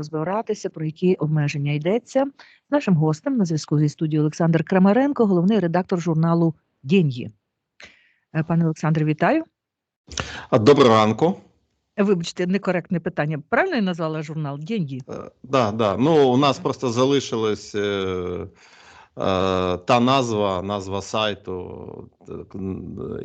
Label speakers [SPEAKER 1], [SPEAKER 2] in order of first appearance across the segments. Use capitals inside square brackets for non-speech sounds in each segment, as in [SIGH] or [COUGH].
[SPEAKER 1] розбиратися, про які обмеження йдеться. Нашим гостем на зв'язку зі студією Олександр Крамаренко, головний редактор журналу «Деньги». Е, Пане Олександре, вітаю.
[SPEAKER 2] Доброго ранку.
[SPEAKER 1] Вибачте, некоректне питання. Правильно я назвала журнал «Деньги»?
[SPEAKER 2] Е, Да, да. Ну, у нас просто залишилась е, е, та назва, назва сайту,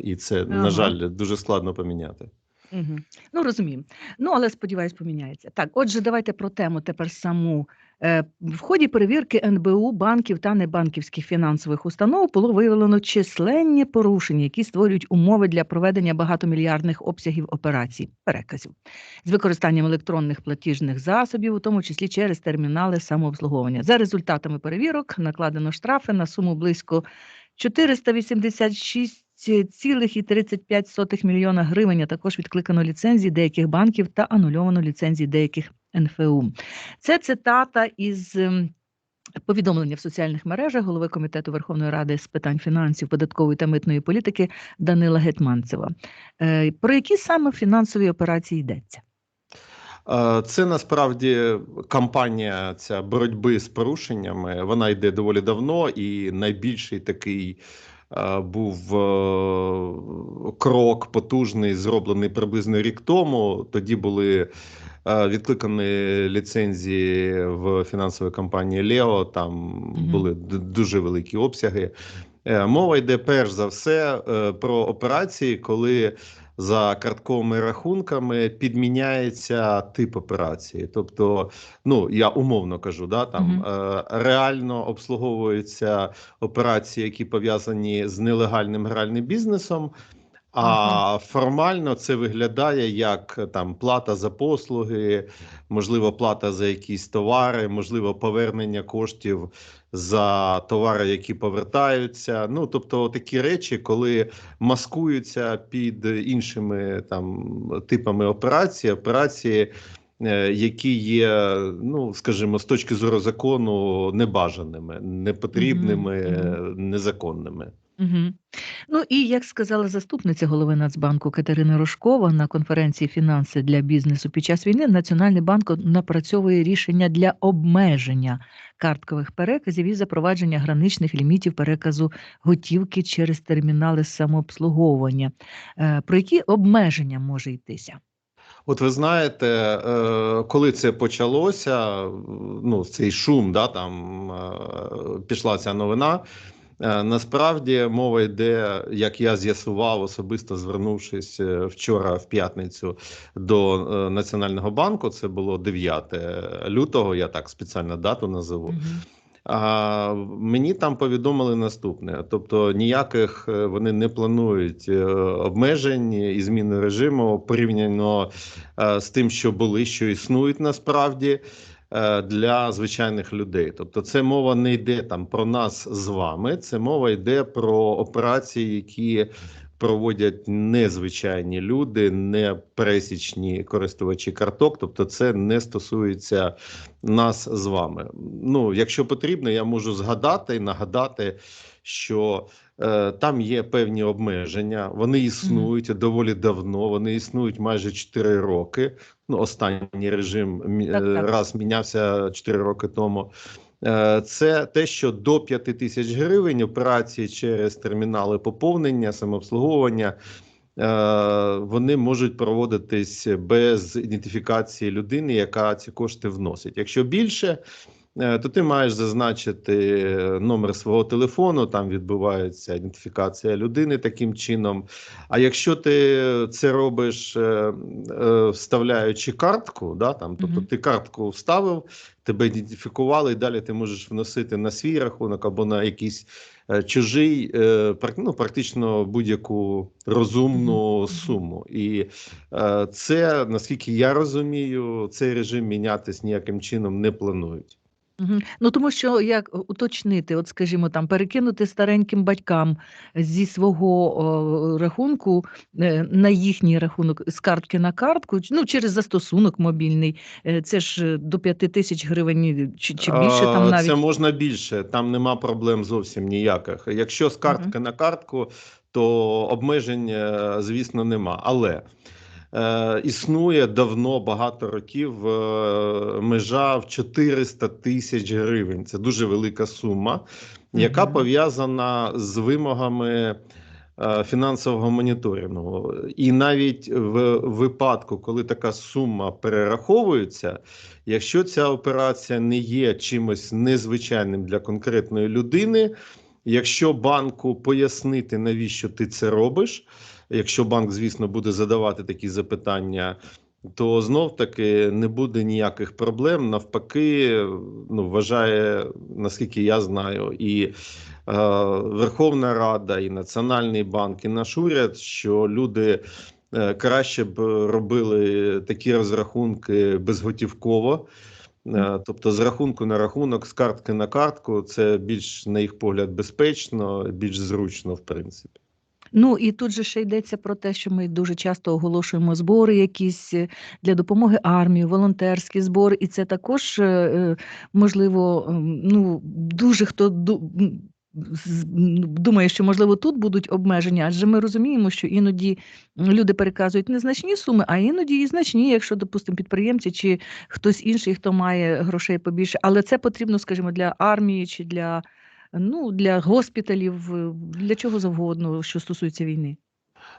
[SPEAKER 2] і це,
[SPEAKER 1] Ага.
[SPEAKER 2] на жаль, дуже складно поміняти.
[SPEAKER 1] Угу. Ну, розумію. Ну, але сподіваюсь, поміняється. Так, отже, давайте про тему тепер саму. Е, В ході перевірки НБУ банків та небанківських фінансових установ було виявлено численні порушення, які створюють умови для проведення багатомільярдних обсягів операцій, переказів з використанням електронних платіжних засобів, у тому числі через термінали самообслуговування. За результатами перевірок накладено штрафи на суму близько 486,35 мільйона гривень, а також відкликано ліцензії деяких банків та анульовано ліцензії деяких НФУ. Це цитата із ем, повідомлення в соціальних мережах голови комітету Верховної Ради з питань фінансів, податкової та митної політики Данила Гетманцева. Е, Про які саме фінансові операції йдеться?
[SPEAKER 2] Е, Це насправді кампанія ця боротьби з порушеннями. Вона йде доволі давно, і найбільший такий був е, крок потужний, зроблений приблизно рік тому. Тоді були е, відкликані ліцензії в фінансовій компанії Лео. Там були дуже великі обсяги. Е, Мова йде перш за все е, про операції, коли за картковими рахунками підміняється тип операції. Тобто, ну я умовно кажу, да там
[SPEAKER 1] Мгм.
[SPEAKER 2] е, реально обслуговуються операції, які пов'язані з нелегальним гральним бізнесом. А формально це виглядає як е, там плата за послуги, можливо, плата за якісь товари, можливо, повернення коштів за товари, які повертаються. Ну тобто такі речі, коли маскуються під іншими там типами операцій, операції, е, які є, ну скажімо, з точки зору закону небажаними, непотрібними, незаконними.
[SPEAKER 1] Угу. Ну і як сказала заступниця голови Нацбанку Катерина Рожкова на конференції Фінанси для бізнесу під час війни, Національний банк напрацьовує рішення для обмеження карткових переказів і запровадження граничних лімітів переказу готівки через термінали самообслуговування. Е, Про які обмеження може йтися?
[SPEAKER 2] От ви знаєте, е, коли це почалося, ну цей шум, да там е, пішла ця новина. Е, Насправді мова йде, як я з'ясував, особисто звернувшись е, вчора в п'ятницю до е, Національного банку. Це було 9 лютого. Я так спеціально дату назову.
[SPEAKER 1] Мгм.
[SPEAKER 2] А мені там повідомили наступне: тобто ніяких вони не планують обмежень і зміни режиму порівняно з тим, що були, що існують насправді для звичайних людей. Тобто, це мова не йде там про нас з вами, це мова йде про операції, які проводять незвичайні люди, не пересічні користувачі карток. Тобто, це не стосується нас з вами. Ну, якщо потрібно, я можу згадати і нагадати, що е, там є певні обмеження. Вони існують доволі давно. Вони існують майже 4 роки. Ну, останній режим
[SPEAKER 1] Так, так.
[SPEAKER 2] раз мінявся 4 роки тому. Е, Це те, що до 5 тисяч гривень операції через термінали поповнення, самообслуговування. е, Вони можуть проводитись без ідентифікації людини, яка ці кошти вносить. Якщо більше, то ти маєш зазначити е, номер свого телефону. Там відбувається ідентифікація людини таким чином. А якщо ти це робиш, е, е, вставляючи картку, да, там, тобто ти картку вставив, тебе ідентифікували, і далі ти можеш вносити на свій рахунок або на якийсь е, чужий, е, ну, практично будь-яку розумну суму. І е, це, наскільки я розумію, цей режим мінятись ніяким чином не планують.
[SPEAKER 1] Ну тому що як е, уточнити, от скажімо, там перекинути стареньким батькам зі свого о, рахунку е, на їхній рахунок з картки на картку, ну через застосунок мобільний, е, це ж до 5 тисяч гривень чи, чи більше там навіть.
[SPEAKER 2] Це можна більше, там нема проблем зовсім ніяких. Якщо з картки на картку, то обмежень, звісно, нема. Але існує давно багато років е, межа в 400 тисяч гривень. Це дуже велика сума, яка пов'язана з вимогами. е, Фінансового моніторингу, і навіть в випадку, коли така сума перераховується, якщо ця операція не є чимось незвичайним для конкретної людини, якщо банку пояснити, навіщо ти це робиш, якщо банк, звісно, буде задавати такі запитання, то знов таки не буде ніяких проблем. Навпаки, ну вважає, наскільки я знаю, і е, Верховна Рада, і Національний банк, і наш уряд, що люди. е, Краще б робили такі розрахунки безготівково, тобто з рахунку на рахунок, з картки на картку, це більш, на їх погляд, безпечно, більш зручно, в принципі.
[SPEAKER 1] Ну і тут же ще йдеться про те, що ми дуже часто оголошуємо збори якісь е, для допомоги армії, волонтерські збори, і це також е, е, можливо, ем, ну дуже хто думає, що можливо тут будуть обмеження, адже ми розуміємо, що іноді люди переказують незначні суми, а іноді і значні, якщо, допустимо, підприємці чи хтось інший, хто має грошей побільше. Але це потрібно, скажімо, для армії чи для ну, для госпіталів, е, для чого завгодно, що стосується війни.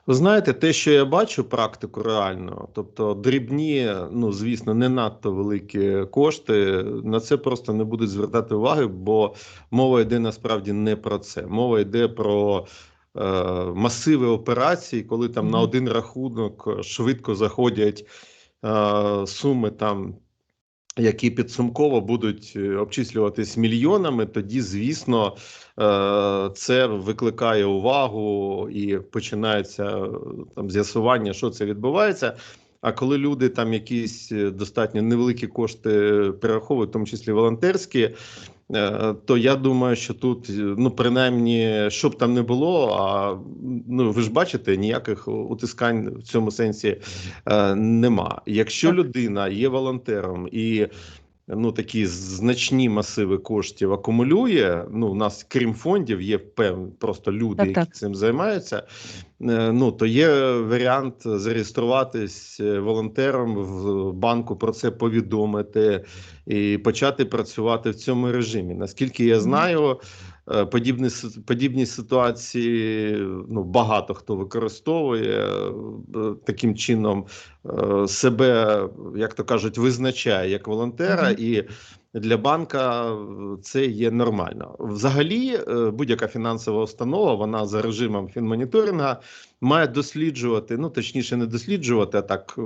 [SPEAKER 2] Ви знаєте, те, що я бачу практику реально, тобто дрібні, ну звісно, не надто великі кошти, на це просто не будуть звертати уваги, бо мова йде насправді не про це. Мова йде про е, масиви операцій, коли там на один рахунок швидко заходять е, суми там. Які підсумково будуть е, обчислюватись мільйонами, тоді, звісно, е, це викликає увагу і починається е, там з'ясування, що це відбувається. А коли люди там якісь достатньо невеликі кошти перераховують, в тому числі волонтерські, то я думаю, що тут, е, ну принаймні, що б там не було, а ну ви ж бачите, ніяких утискань в цьому сенсі е, нема. Якщо людина є волонтером і ну такі значні масиви коштів акумулює. Ну, у нас крім фондів, є певні просто люди,
[SPEAKER 1] Так,
[SPEAKER 2] які
[SPEAKER 1] так.
[SPEAKER 2] цим займаються. Е, Ну то є варіант зареєструватись е, волонтером в банку, про це повідомити і почати працювати в цьому режимі. Наскільки я знаю, подібні подібні ситуації ну багато хто використовує е, таким чином е, себе, як то кажуть, визначає як волонтера, і для банка е, це є нормально. Взагалі, е, будь-яка фінансова установа, вона за режимом фінмоніторинга має досліджувати, ну точніше, не досліджувати, а так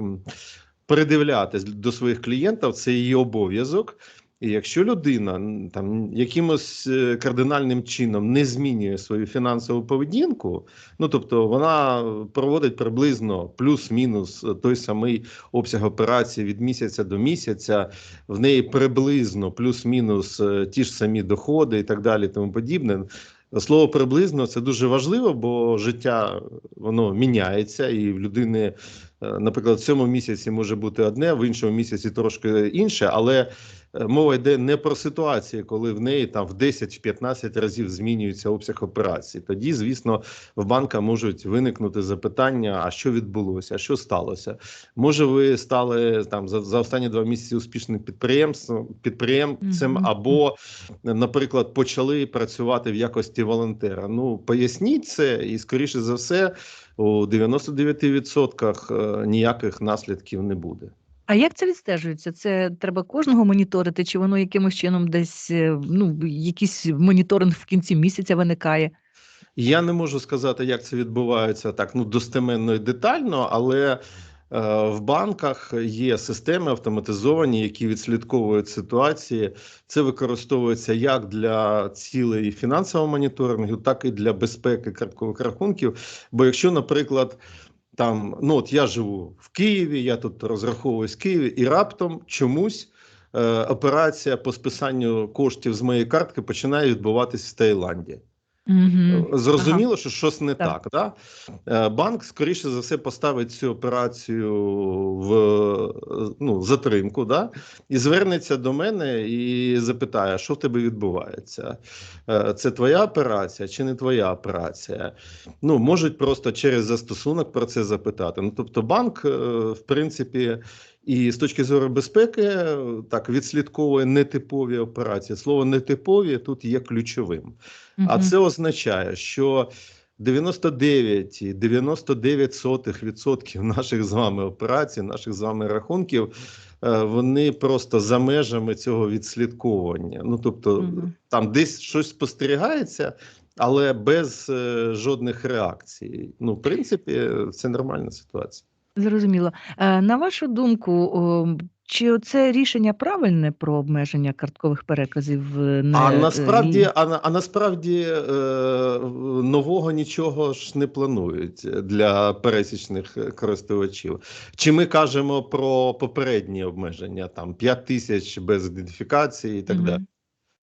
[SPEAKER 2] передивлятись до своїх клієнтів. Це її обов'язок. І якщо людина там якимось е, кардинальним чином не змінює свою фінансову поведінку, ну тобто вона проводить приблизно плюс-мінус той самий обсяг операцій від місяця до місяця, в неї приблизно плюс-мінус е, ті ж самі доходи і так далі, тому подібне. Слово приблизно це дуже важливо, бо життя воно міняється, і в людини, е, наприклад, в цьому місяці може бути одне, в іншому місяці трошки інше, але е, мова йде не про ситуації, коли в неї там в 10-15 разів змінюється обсяг операцій. Тоді, звісно, в банка можуть виникнути запитання: а що відбулося, а що сталося? Може, ви стали там за, за останні два місяці успішним підприємством підприємцем,
[SPEAKER 1] Мгм.
[SPEAKER 2] або, наприклад, почали працювати в якості волонтера. Ну поясніть це, і скоріше за все, у 99% е, ніяких наслідків не буде.
[SPEAKER 1] А як це відстежується? Це треба кожного моніторити, чи воно якимось чином десь е, ну, якийсь моніторинг в кінці місяця виникає?
[SPEAKER 2] Я не можу сказати, як це відбувається так ну достеменно і детально, але в банках є системи автоматизовані, які відслідковують ситуації. Це використовується як для цілей фінансового моніторингу, так і для безпеки карткових рахунків. Бо якщо, наприклад, там ну от я живу в Києві, я тут розраховуюсь в Києві, і раптом чомусь е, операція по списанню коштів з моєї картки починає відбуватись в Таїланді.
[SPEAKER 1] Мгм.
[SPEAKER 2] Зрозуміло, що щось не
[SPEAKER 1] Так.
[SPEAKER 2] так. Да? Е, Банк, скоріше за все, поставить цю операцію в е, ну, затримку, да? і звернеться до мене і запитає, що в тебе відбувається. Е, Це твоя операція чи не твоя операція? Ну, можуть просто через застосунок про це запитати. Ну, тобто, банк, е, в принципі, і з точки зору безпеки, так відслідковує нетипові операції. Слово нетипові тут є ключовим. А це означає, що 99,99% наших з вами операцій, наших з вами рахунків, е, вони просто за межами цього відслідковування. Ну тобто, там десь щось спостерігається, але без е, жодних реакцій. Ну, в принципі, це нормальна ситуація.
[SPEAKER 1] Зрозуміло. Е, На вашу думку, о, чи це рішення правильне про обмеження карткових переказів е, не
[SPEAKER 2] А
[SPEAKER 1] е,
[SPEAKER 2] насправді, а, а насправді е, нового нічого ж не планують для пересічних користувачів. Чи ми кажемо про попередні обмеження, там 5 тисяч без ідентифікації і так
[SPEAKER 1] Мгм.
[SPEAKER 2] далі?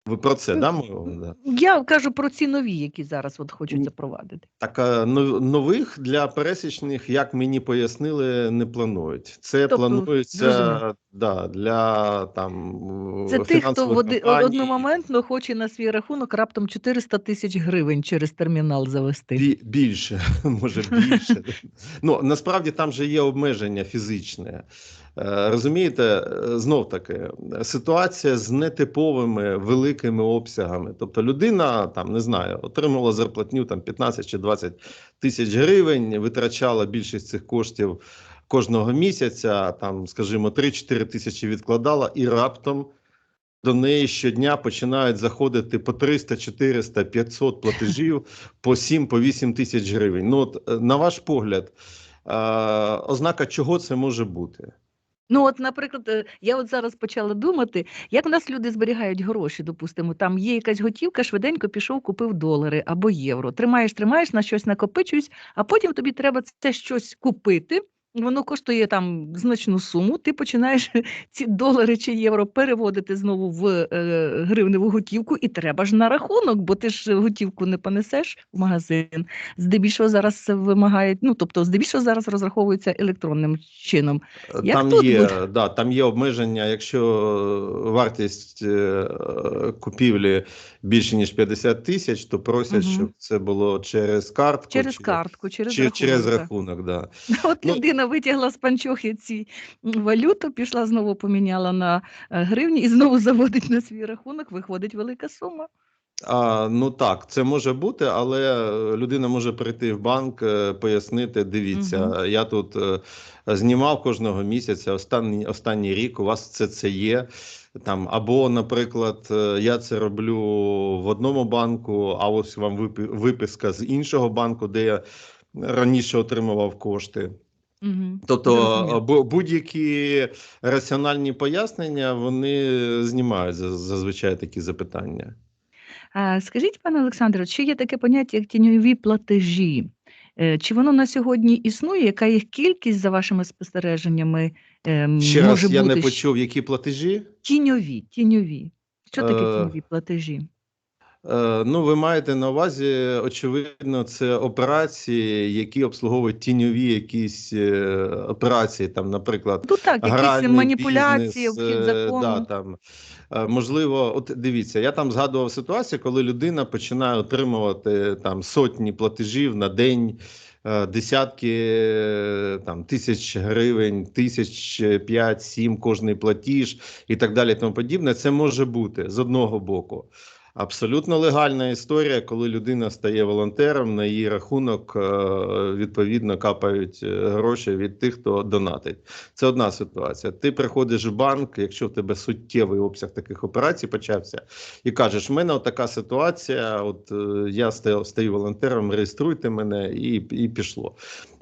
[SPEAKER 2] Ви про це да, мова?
[SPEAKER 1] Я кажу про ці нові, які зараз от хочуть запровадити.
[SPEAKER 2] Так нових для пересічних, як мені пояснили, не планують. Це
[SPEAKER 1] Тобто,
[SPEAKER 2] планується да, для там
[SPEAKER 1] Це тих, хто
[SPEAKER 2] фінансових
[SPEAKER 1] в
[SPEAKER 2] компаній.
[SPEAKER 1] одномоментно хоче на свій рахунок раптом 400 тисяч гривень через термінал завести.
[SPEAKER 2] Бі- більше, [LAUGHS] може більше. [LAUGHS] ну насправді там же є обмеження фізичне. Е, Розумієте, е, знов таки ситуація з нетиповими великими обсягами. Тобто людина там не знаю, отримала зарплатню там 15 чи 20 тисяч гривень, витрачала більшість цих коштів кожного місяця, там, скажімо, 3-4 тисячі відкладала, і раптом до неї щодня починають заходити по 300, 400, 500 платежів по 7, по 8 тисяч гривень. Ну, от, е, на ваш погляд, ознака чого це може бути?
[SPEAKER 1] Ну, от, наприклад, е, я от зараз почала думати, як у нас люди зберігають гроші, допустимо, там є якась готівка, швиденько пішов, купив долари або євро. Тримаєш, тримаєш, на щось накопичуєш, а потім тобі треба це щось купити. Воно коштує там значну суму. Ти починаєш [LAUGHS] ці долари чи євро переводити знову в е, гривневу готівку, і треба ж на рахунок, бо ти ж готівку не понесеш в магазин. Здебільшого зараз вимагають. Ну тобто, здебільшого зараз розраховується електронним чином. Як
[SPEAKER 2] там
[SPEAKER 1] тут
[SPEAKER 2] є,
[SPEAKER 1] буде?
[SPEAKER 2] да, там є обмеження, якщо е, вартість е, купівлі більше ніж 50 тисяч, то просять,
[SPEAKER 1] Мгм.
[SPEAKER 2] щоб це було через картку
[SPEAKER 1] Через
[SPEAKER 2] чи,
[SPEAKER 1] картку, через
[SPEAKER 2] чи
[SPEAKER 1] рахунок.
[SPEAKER 2] через рахунок. Да. [LAUGHS]
[SPEAKER 1] От
[SPEAKER 2] Ну-
[SPEAKER 1] людина витягла з панчохи ці валюту, пішла знову поміняла на е, гривні і знову [LAUGHS] заводить на свій рахунок, виходить велика сума.
[SPEAKER 2] А, ну так, це може бути, але е, людина може прийти в банк, е, пояснити: дивіться, я тут е, знімав кожного місяця, останній, останній рік у вас це це є. Там, або, наприклад, я це роблю в одному банку, а ось вам виписка з іншого банку, де я раніше отримував кошти.
[SPEAKER 1] Угу.
[SPEAKER 2] Тобто будь-які раціональні пояснення вони знімають зазвичай такі запитання.
[SPEAKER 1] Скажіть, пане Олександре, чи є таке поняття, як тіньові платежі? Е, Чи воно на сьогодні існує? Яка їх кількість за вашими спостереженнями ем,
[SPEAKER 2] Ще
[SPEAKER 1] може
[SPEAKER 2] раз я
[SPEAKER 1] бути?
[SPEAKER 2] не почув, які платежі.
[SPEAKER 1] Тіньові, тіньові. Що таке
[SPEAKER 2] Е,
[SPEAKER 1] тіньові платежі?
[SPEAKER 2] Е, Ну, ви маєте на увазі, очевидно, це операції, які обслуговують тіньові якісь е, операції, там, наприклад,
[SPEAKER 1] Ну так, якісь маніпуляції,
[SPEAKER 2] бізнес, е,
[SPEAKER 1] закону.
[SPEAKER 2] Да, там, можливо, от дивіться, я там згадував ситуацію, коли людина починає отримувати там сотні платежів на день. Десятки там тисяч гривень, тисяч п'ять, сім кожний платіж і так далі. Тому подібне. Це може бути з одного боку. Абсолютно легальна історія, коли людина стає волонтером, на її рахунок е, відповідно капають е, гроші від тих, хто донатить. Це одна ситуація. Ти приходиш в банк, якщо в тебе суттєвий обсяг таких операцій почався, і кажеш: в мене така ситуація. От е, я стаю, волонтером, реєструйте мене, і, і пішло.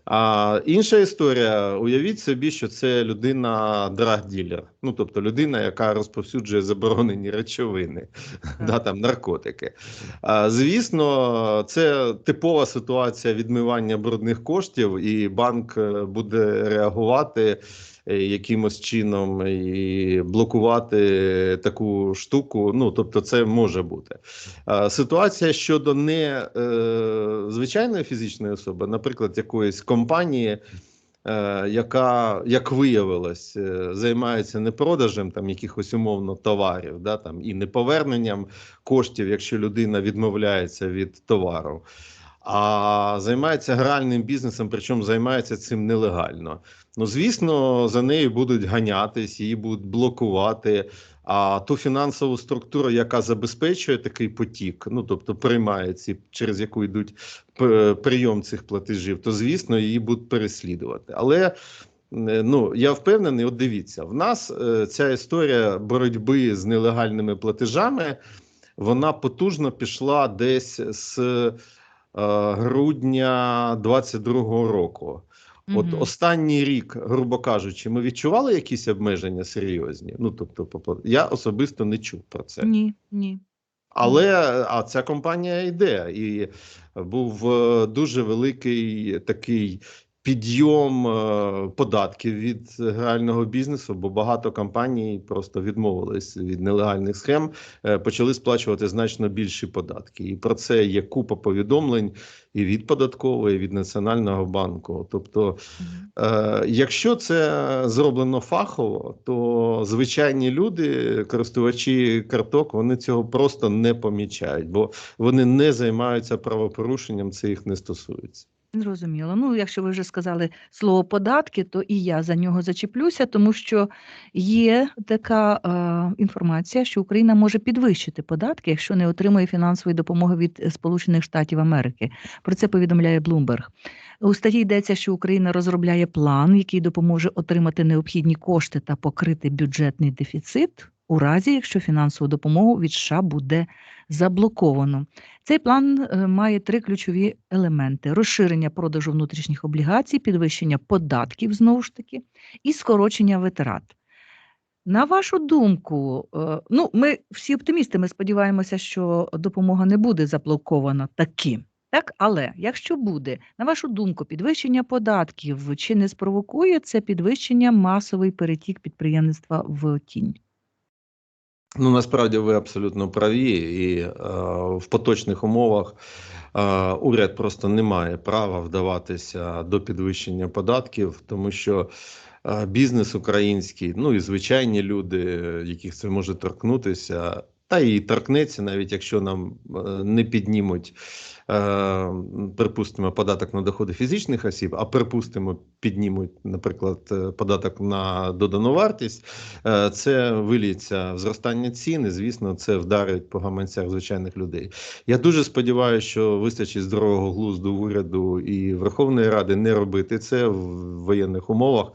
[SPEAKER 2] А інша історія: уявіть собі, що це людина драг-ділер. Ну тобто людина, яка розповсюджує заборонені речовини, да, там наркотики. А, звісно, це типова ситуація відмивання брудних коштів, і банк е, буде реагувати. е, Якимось чином і блокувати таку штуку, ну тобто, це може бути А, ситуація щодо не е, звичайної фізичної особи, наприклад, якоїсь компанії, яка, як виявилось, е, займається не продажем там якихось умовно товарів, да, там, і не поверненням коштів, якщо людина відмовляється від товару, а займається гральним бізнесом, причому займається цим нелегально. Ну, звісно, за нею будуть ганятись, її будуть блокувати. А ту фінансову структуру, яка забезпечує такий потік, ну тобто приймає ці, через яку йдуть прийом цих платежів, то звісно її будуть переслідувати. Але е, ну я впевнений, от дивіться, в нас е, ця історія боротьби з нелегальними платежами, вона потужно пішла десь з е, грудня 22-го року. От останній рік, грубо кажучи, ми відчували якісь обмеження серйозні. Ну тобто, я особисто не чув про це.
[SPEAKER 1] Ні, ні.
[SPEAKER 2] Але а ця компанія йде, і був е, дуже великий такий підйом е, податків від грального бізнесу, бо багато компаній просто відмовились від нелегальних схем, е, почали сплачувати значно більші податки. І про це є купа повідомлень і від податкової, і від національного банку. Тобто, Е, якщо це зроблено фахово, то звичайні люди, користувачі карток, вони цього просто не помічають, бо вони не займаються правопорушенням, це їх не стосується.
[SPEAKER 1] Зрозуміло. Ну, якщо ви вже сказали слово податки, то і я за нього зачеплюся, тому що є така е, інформація, що Україна може підвищити податки, якщо не отримує фінансової допомоги від е, Сполучених Штатів Америки. Про це повідомляє Bloomberg. У статті йдеться, що Україна розробляє план, який допоможе отримати необхідні кошти та покрити бюджетний дефіцит у разі, якщо фінансову допомогу від США буде заблоковано. Цей план е, має три ключові елементи: розширення продажу внутрішніх облігацій, підвищення податків знову ж таки, і скорочення витрат. На вашу думку, е, ну ми всі оптимісти, ми сподіваємося, що допомога не буде заблокована таки. Так, але якщо буде, на вашу думку, підвищення податків, чи не спровокує це підвищення масовий перетік підприємництва в тінь?
[SPEAKER 2] Ну насправді ви абсолютно праві, і е, в поточних умовах е, уряд просто не має права вдаватися до підвищення податків, тому що е, бізнес український, ну і звичайні люди, яких це може торкнутися, та і торкнеться, навіть якщо нам е, не піднімуть. е, Припустимо, податок на доходи фізичних осіб, а припустимо, піднімуть, наприклад, е, податок на додану вартість. Це виліться зростання цін, і звісно, це вдарить по гаманцях звичайних людей. Я дуже сподіваюся, що вистачить здорового глузду уряду і Верховної Ради не робити це в воєнних умовах.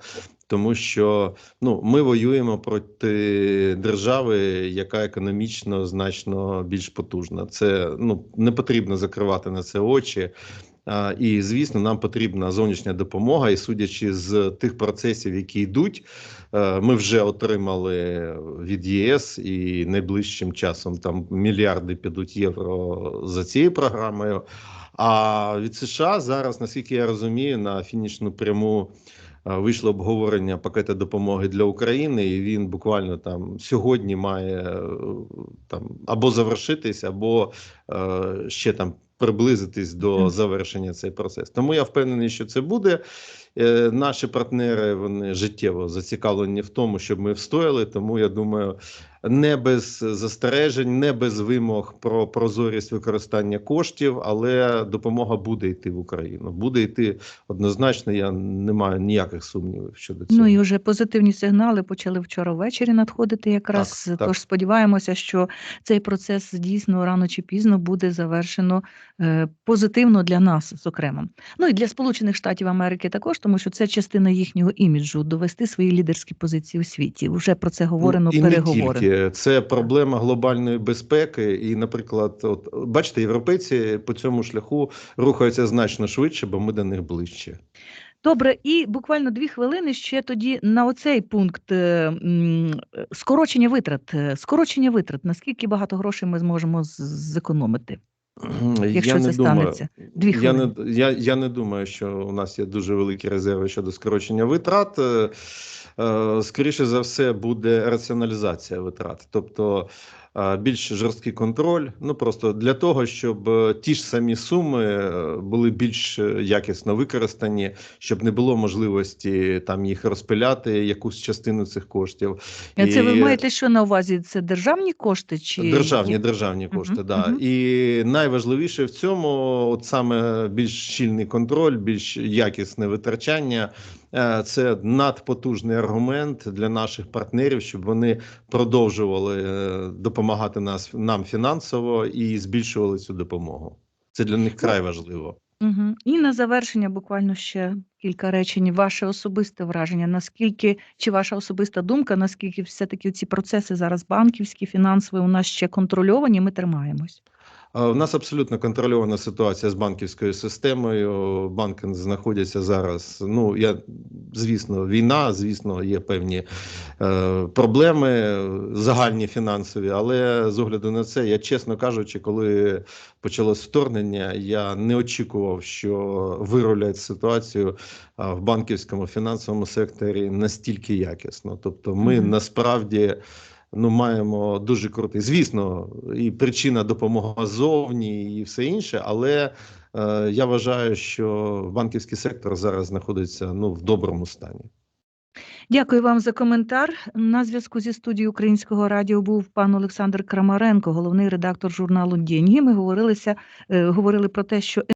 [SPEAKER 2] Тому що ну ми воюємо проти держави, яка економічно значно більш потужна. Це ну не потрібно закривати на це очі. І звісно, нам потрібна зовнішня допомога. І судячи з тих процесів, які йдуть, е, ми вже отримали від ЄС і найближчим часом там мільярди підуть євро за цією програмою. А від США зараз, наскільки я розумію, на фінішну пряму вийшло обговорення пакету допомоги для України, і він буквально там сьогодні має е, там або завершитись, або е, ще там приблизитись до завершення цей процес. Тому я впевнений, що це буде. Е, Наші партнери вони життєво зацікавлені в тому, щоб ми встояли. Тому я думаю, не без застережень, не без вимог про прозорість використання коштів, але допомога буде йти в Україну. Буде йти однозначно. Я не маю ніяких сумнівів щодо цього.
[SPEAKER 1] Ну і вже позитивні сигнали почали вчора ввечері надходити якраз.
[SPEAKER 2] Так, так.
[SPEAKER 1] Тож сподіваємося, що цей процес дійсно рано чи пізно буде завершено е, позитивно для нас, зокрема. Ну і для Сполучених Штатів Америки також, тому що це частина їхнього іміджу довести свої лідерські позиції у світі. Вже про це говорено,
[SPEAKER 2] Ну,
[SPEAKER 1] переговорено.
[SPEAKER 2] Це проблема глобальної безпеки. І, наприклад, от бачите, європейці по цьому шляху рухаються значно швидше, бо ми до них ближче.
[SPEAKER 1] Добре, і буквально дві хвилини ще тоді на оцей пункт е, скорочення витрат. Е, Скорочення витрат. Наскільки багато грошей ми зможемо зекономити? Якщо
[SPEAKER 2] я
[SPEAKER 1] це
[SPEAKER 2] не думаю,
[SPEAKER 1] станеться. Дві
[SPEAKER 2] я не, я, я не думаю, що у нас є дуже великі резерви щодо скорочення витрат. Е, е, Скоріше за все, буде раціоналізація витрат, тобто більш жорсткий контроль. Ну просто для того, щоб е, ті ж самі суми е, були більш е, якісно використані, щоб не було можливості там їх розпиляти, якусь частину цих коштів.
[SPEAKER 1] А Це ви маєте що на увазі? Це державні кошти чи
[SPEAKER 2] Державні, державні кошти, да.
[SPEAKER 1] мгм.
[SPEAKER 2] І найважливіше в цьому, от саме більш щільний контроль, більш якісне витрачання. Е, Це надпотужний аргумент для наших партнерів, щоб вони продовжували е, допомагати нас нам фінансово і збільшували цю допомогу. Це для них край важливо.
[SPEAKER 1] Угу. І на завершення буквально ще кілька речень. Ваше особисте враження, наскільки чи ваша особиста думка, наскільки все-таки ці процеси зараз банківські, фінансові у нас ще контрольовані, ми тримаємось.
[SPEAKER 2] У нас абсолютно контрольована ситуація з банківською системою. Банки знаходяться зараз. Ну я звісно, війна, звісно, є певні е, проблеми загальні фінансові, але з огляду на це, я чесно кажучи, коли почалось вторгнення, я не очікував, що вирулять ситуацію в банківському фінансовому секторі настільки якісно. Тобто, ми
[SPEAKER 1] Мгм.
[SPEAKER 2] насправді ну, маємо дуже крутий. Звісно, і причина допомога зовні, і все інше, але е, я вважаю, що банківський сектор зараз знаходиться ну, в доброму стані.
[SPEAKER 1] Дякую вам за коментар. На зв'язку зі студією Українського радіо був пан Олександр Крамаренко, головний редактор журналу «Деньги». Ми говорилися, е, говорили про те, що